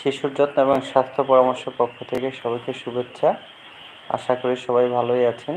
শিশুর যত্ন এবং স্বাস্থ্য পরামর্শ পক্ষ থেকে সবাইকে শুভেচ্ছা। আশা করি সবাই ভালোই আছেন।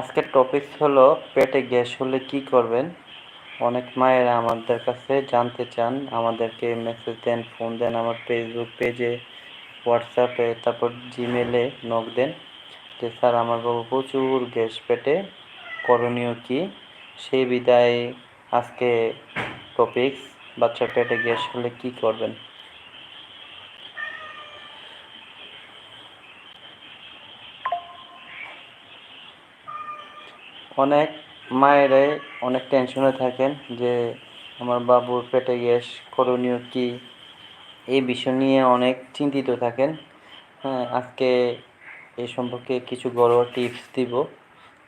আজকের টপিক হলো, পেটে গ্যাস হলে কি করবেন? অনেক মায়েরা আমাদের কাছে জানতে চান, আমাদেরকে মেসেজ দেন ফোন দেন, আমার ফেসবুক পেজে হোয়াটসঅ্যাপে, তারপর জিমেলে নক দেন। যে, স্যার, আমার বাবু প্রচুর গ্যাস পেটে, করণীয় কি? সেই বিদায়, আজকে টপিকস বাচ্চার পেটে গ্যাস হলে কি করবেন? অনেক মায়েরাই অনেক টেনশনে থাকেন যে, আমার বাবুর পেটে গ্যাস করণীয় কি? এই বিষয় নিয়ে অনেক চিন্তিত থাকেন। হ্যাঁ আজকে এই সম্পর্কে কিছু ঘরোয়া টিপস দিব,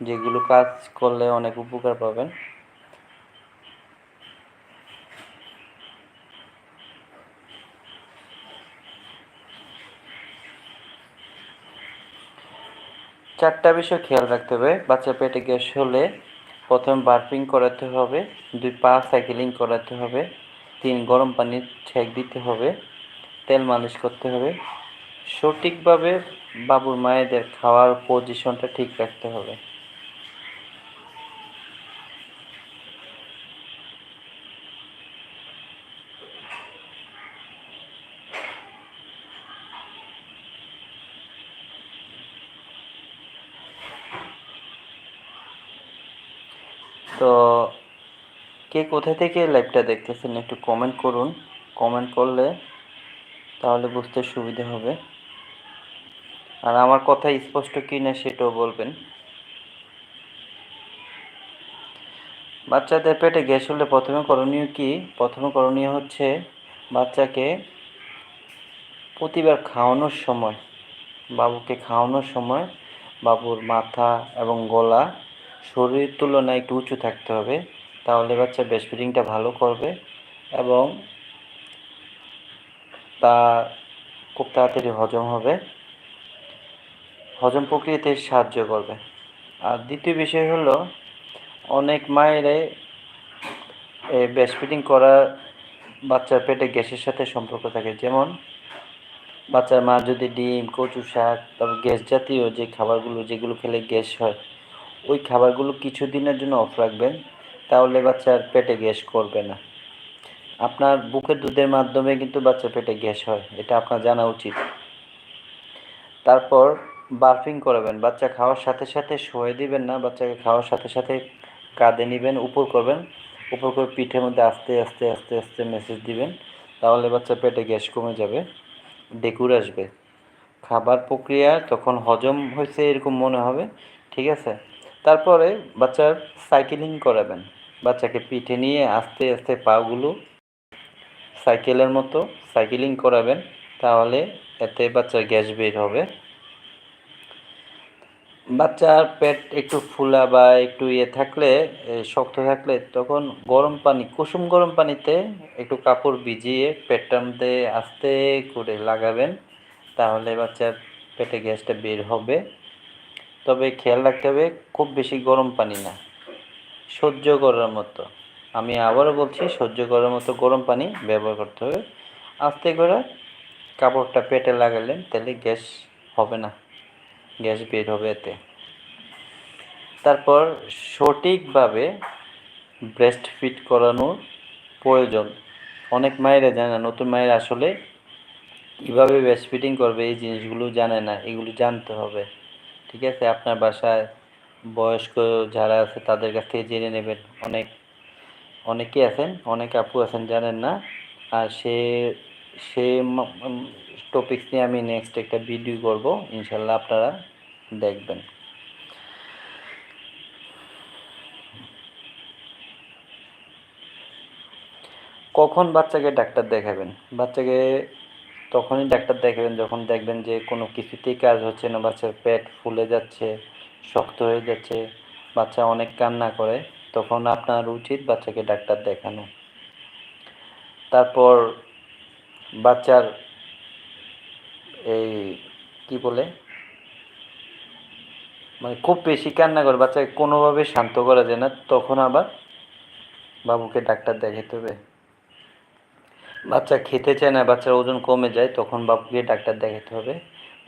যেগুলো কাজ করলে অনেক উপকার পাবেন। চারটা বিষয় খেয়াল রাখতে হবে। বাচ্চা পেটে গ্যাস হলে প্রথমে বার্পিং করাতে হবে, দুই পা সাইকেলিং করাতে হবে, তিন গরম পানির ছেঁক দিতে হবে। তেল মালিশ করতে হবে। সঠিকভাবে বাবুর মায়েদের খাওয়ার পজিশনটা ঠিক রাখতে হবে। তো কে কোথা থেকে লাইভটা দেখতেছেন একটু কমেন্ট করুন। কমেন্ট করলে তাহলে বুঝতে সুবিধা হবে। আর আমার কথা স্পষ্ট কি না সেটাও বলবেন। বাচ্চাদের পেটে গ্যাস হলে প্রথমে করণীয় কি? প্রথমে করণীয় হচ্ছে বাচ্চাকে প্রতিবার খাওয়ানোর সময়, বাবুকে খাওয়ানোর সময় বাবুর মাথা এবং গলা শরীরের তুলনায় একটু উঁচু থাকতে হবে। তাহলে বাচ্চা ব্রেস্ট ফিডিংটা ভালো করবে এবং তা খুব তাড়াতাড়ি হজম হবে। হজম প্রক্রিয়াতে সাহায্য করবে। আর দ্বিতীয় বিষয় হলো, অনেক মায়েরে ব্রেস্ট ফিডিং করা বাচ্চার পেটে গ্যাসের সাথে সম্পর্ক থাকে। যেমন, বাচ্চার মা যদি ডিম, কচু শাক, তারপর গ্যাস জাতীয় যে খাবারগুলো, যেগুলো খেলে গ্যাস হয়, ওই খাবারগুলো কিছু দিনের জন্য অফ রাখবেন, তাহলে বাচ্চার পেটে গ্যাস করবে না। আপনার বুকের দুধের মাধ্যমে কিন্তু বাচ্চার পেটে গ্যাস হয়, এটা আপনার জানা উচিত। তারপর বার্ফিং করাবেন বাচ্চা খাওয়ার সাথে সাথে শোয়ে দিবেন না, বাচ্চাকে খাওয়ার সাথে সাথে কাঁধে নেবেন, উপর করবেন, উপর করে পিঠের মধ্যে আস্তে আস্তে আস্তে আস্তে মেসেজ দিবেন, তাহলে বাচ্চার পেটে গ্যাস কমে যাবে, ডেকুর আসবে। খাবার প্রক্রিয়া তখন হজম হয়েছে এরকম মনে হবে, ঠিক আছে? তারপরে বাচ্চার সাইকেলিং করাবেন বাচ্চাকে পিঠে নিয়ে আস্তে আস্তে পাগুলো সাইকেলের মতো সাইকেলিং করাবেন, তাহলে এতে বাচ্চার গ্যাস বের হবে। বাচ্চার পেট একটু ফুলা বা একটু ইয়ে থাকলে শক্ত থাকলে তখন গরম পানি, কুসুম গরম পানিতে একটু কাপড় ভিজিয়ে পেটটার মধ্যে আস্তে করে লাগাবেন, তাহলে বাচ্চার পেটে গ্যাসটা বের হবে। তবে খেয়াল রাখতে হবে, খুব বেশি গরম পানি না, সহ্য করার মতো। আমি আবারও বলছি, সহ্য করার মতো গরম পানি ব্যবহার করতে হবে। আস্তে করে কাপড়টা পেটে লাগালেন, তাহলে গ্যাস হবে না। গ্যাস বের হবে এতে। তারপর সঠিকভাবে ব্রেস্ট ফিট করানোর প্রয়োজন। অনেক মায়েরা জানে না, নতুন মায়েরা আসলে কীভাবে ব্রেস্ট ফিটিং করবে, এই জিনিসগুলো জানে না, এগুলো জানতে হবে। ঠিক আছে? আপনার বাসায় বয়স্ক যারা আছে, তাদের কাছ থেকে জেনে নেবেন। অনেক অনেকেই আছেন, অনেক আপু আছেন, জানেন না। আর সে সে টপিক্স নিয়ে আমি নেক্সট একটা ভিডিও করব, ইনশাল্লাহ আপনারা দেখবেন। কখন বাচ্চাকে ডাক্তার দেখাবেন? বাচ্চাকে তখনই ডাক্তার দেখাবেন যখন দেখবেন যে কোনো কিছুতেই কাজ হচ্ছে না, বাচ্চার পেট ফুলে যাচ্ছে, শক্ত হয়ে যাচ্ছে, বাচ্চা অনেক কান্না করে। তখন আপনার উচিত বাচ্চাকে ডাক্তার দেখানো। তারপর বাচ্চার এই কি বলে? মানে খুব বেশি কান্না করে, বাচ্চাকে কোনোভাবে শান্ত করা যায় না, তখন আবার বাবুকে ডাক্তার দেখাতে হবে। বাচ্চা খেতে চায় না, বাচ্চার ওজন কমে যায়, তখন বাবুকে ডাক্তার দেখাতে হবে।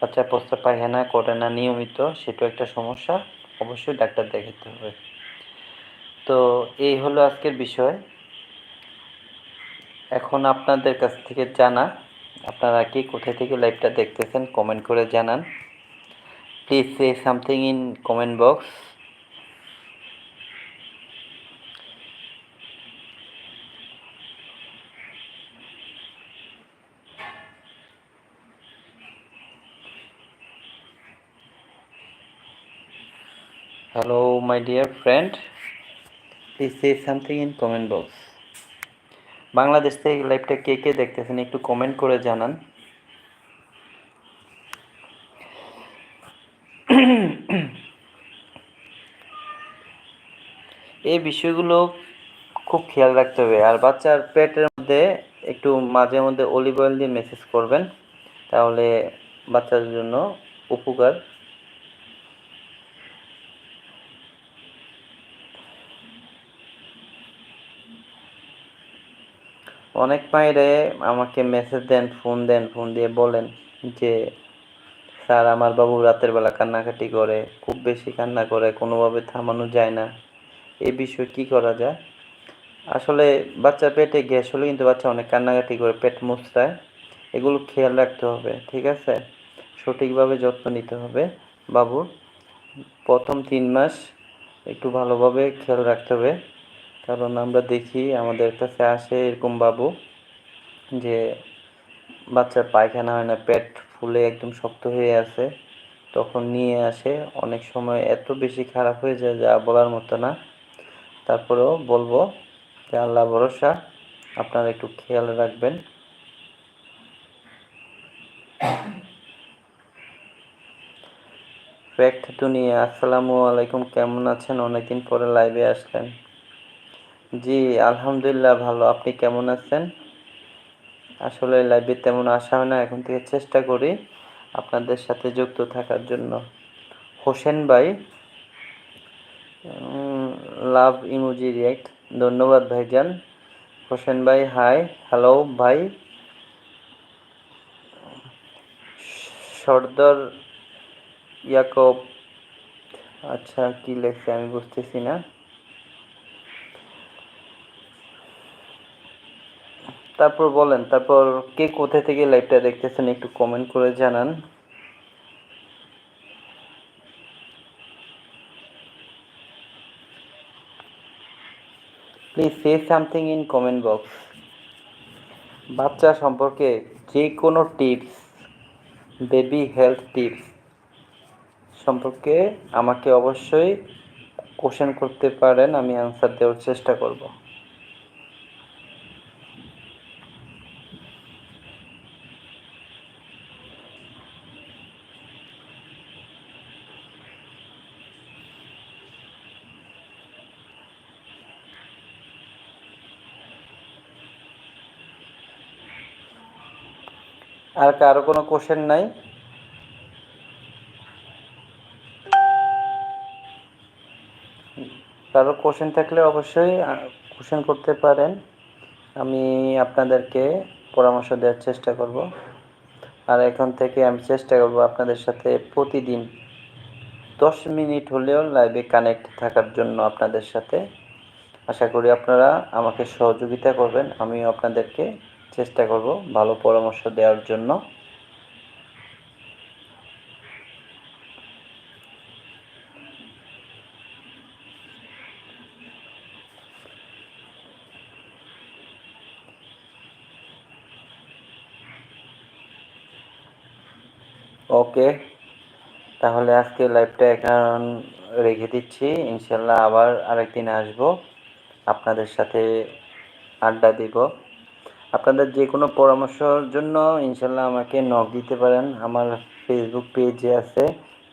বাচ্চা প্রস্তাব পায়খানা করে না নিয়মিত সেটাও একটা সমস্যা, অবশ্যই ডাক্তার দেখাতে হবে। তো এই হলো আজকের বিষয়। এখন আপনাদের কাছ থেকে জানা, আপনারা কি কোথায় থেকে লাইভটা দেখতেছেন কমেন্ট করে জানান। Please say something in comment box hello my dear friend please say something in comment box Bangladesh থেকে লাইভটা কে কে দেখতেছেন একটু কমেন্ট করে জানান। এই বিষয়গুলো খুব খেয়াল রাখতে হবে। আর বাচ্চার পেটের মধ্যে একটু মাঝে মধ্যে অলিভ অয়েল দিয়ে মেসেজ করবেন। তাহলে বাচ্চাদের জন্য উপকার। অনেক মায়েরে আমাকে মেসেজ দেন ফোন দেন ফোন দিয়ে বলেন যে, স্যার, আমার বাবু রাতের বেলা কান্নাকাটি করে, খুব বেশি কান্না করে, কোনোভাবে থামানো যায় না। এই বিষয়ে কি করা যায়? আসলে বাচ্চা পেটে গ্যাস হলে কিন্তু বাচ্চা অনেক কান্নাকাটি করে, পেট মুচড়ায়। এগুলো খেয়াল রাখতে হবে, ঠিক আছে? সঠিকভাবে যত্ন নিতে হবে বাবুর। প্রথম তিন মাস একটু ভালোভাবে খেয়াল রাখতে হবে। কারণ আমরা দেখি আমাদের কাছে আসে এরকম বাবু, যে বাচ্চার পায়খানা হয় না, পেট ফুলে একদম শক্ত হয়ে আছে, তখন নিয়ে আসে। অনেক সময় এত বেশি খারাপ হয়ে যায় যা বলার মতো না। তারপরেও বলব যে আল্লাহ ভরসা, আপনারা একটু খেয়াল রাখবেন। ফ্যাক্ট দুনিয়া আসসালামু আলাইকুম, কেমন আছেন? অনেকদিন পরে লাইভে আসলেন। জি, আলহামদুলিল্লাহ ভালো। আপনি কেমন আছেন? আসলে লাইভে তেমন আসা হয় না, এখন থেকে চেষ্টা করি আপনাদের সাথে যুক্ত থাকার জন্য। হোসেন ভাই লাভ ইমোজি রিয়েক্ট ধন্যবাদ ভাইজান। হোসেন ভাই হাই হ্যালো ভাই। সর্দার ইয়াকব। আচ্ছা কি লেখছে আমি বুঝতেছি না। তারপর বলেন, তারপর কে কোথা থেকে লাইভটা দেখতেছেন একটু কমেন্ট করে জানান। Please say something in comment box বাচ্চা সম্পর্কে যে কোনো টিপস বেবি হেলথ টিপস সম্পর্কে আমাকে অবশ্যই কোশ্চেন করতে পারেন, আমি আনসার দেওয়ার চেষ্টা করব। আর কারও কোনো কোশ্চেন নাই। কারও কোশ্চেন থাকলে অবশ্যই কোশ্চেন করতে পারেন। আমি আপনাদেরকে পরামর্শ দেওয়ার চেষ্টা করব। আর এখন থেকে আমি চেষ্টা করব আপনাদের সাথে প্রতিদিন দশ মিনিট হলেও লাইভে কানেক্ট থাকার জন্য আপনাদের সাথে। আশা করি আপনারা আমাকে সহযোগিতা করবেন। আমিও আপনাদেরকে চেষ্টা করব ভালো পরামর্শ দেওয়ার জন্য। ওকে, তাহলে আজকে লাইভটা এখন রেখে দিচ্ছি। ইনশাল্লাহ আবার আরেকদিন আসব। আপনাদের সাথে আড্ডা দিব। আপনাদের যে কোনো পরামর্শর জন্য ইনশাল্লাহ আমাকে নক দিতে পারেন। আমার ফেসবুক পেজে আছে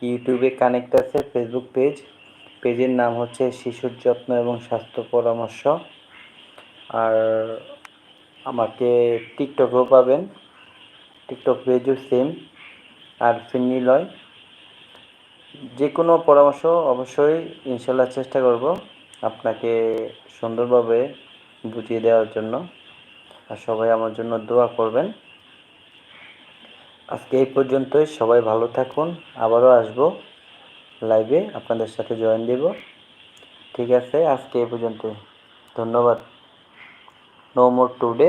ইউটিউবে কানেক্ট আছে ফেসবুক পেজ পেজের নাম হচ্ছে শিশুর যত্ন এবং স্বাস্থ্য পরামর্শ। আর আমাকে টিকটকেও পাবেন। টিকটক পেজও সেম আর ফিনিলয় যে কোনো পরামর্শ অবশ্যই ইনশাল্লাহ চেষ্টা করব আপনাকে সুন্দরভাবে বুঝিয়ে দেওয়ার জন্য। আর সবাই আমার জন্য দোয়া করবেন। আজকে এই পর্যন্তই, সবাই ভালো থাকুন, আবারও আসব লাইভে আপনাদের সাথে জয়েন দেব। ঠিক আছে, আজকে এই পর্যন্তই, ধন্যবাদ। No more today